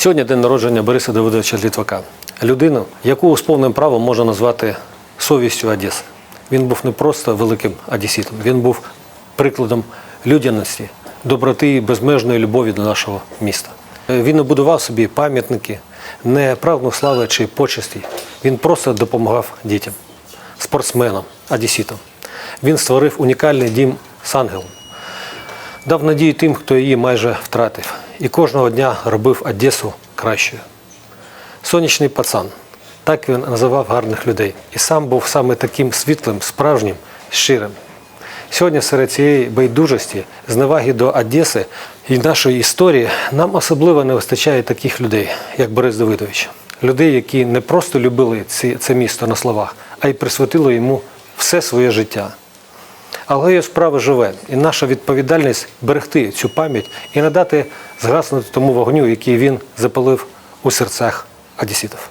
Сьогодні день народження Бориса Давидовича Літвака. Людину, яку з повним правом можна назвати совістю Одеси. Він був не просто великим одеситом, він був прикладом людяності, доброти і безмежної любові до нашого міста. Він не будував собі пам'ятники, не прагнув слави чи почесті. Він просто допомагав дітям, спортсменам, одеситам. Він створив унікальний дім Сангел, дав надію тим, хто її майже втратив, і кожного дня робив Одесу кращою. Сонячний пацан. Так він називав гарних людей. І сам був саме таким світлим, справжнім, щирим. Сьогодні серед цієї байдужості, зневаги до Одеси і нашої історії нам особливо не вистачає таких людей, як Борис Давидович. Людей, які не просто любили це місто на словах, а й присвятили йому все своє життя. Але справа живе, і наша відповідальність берегти цю пам'ять і надати згаснути тому вогню, який він запалив у серцях одеситів.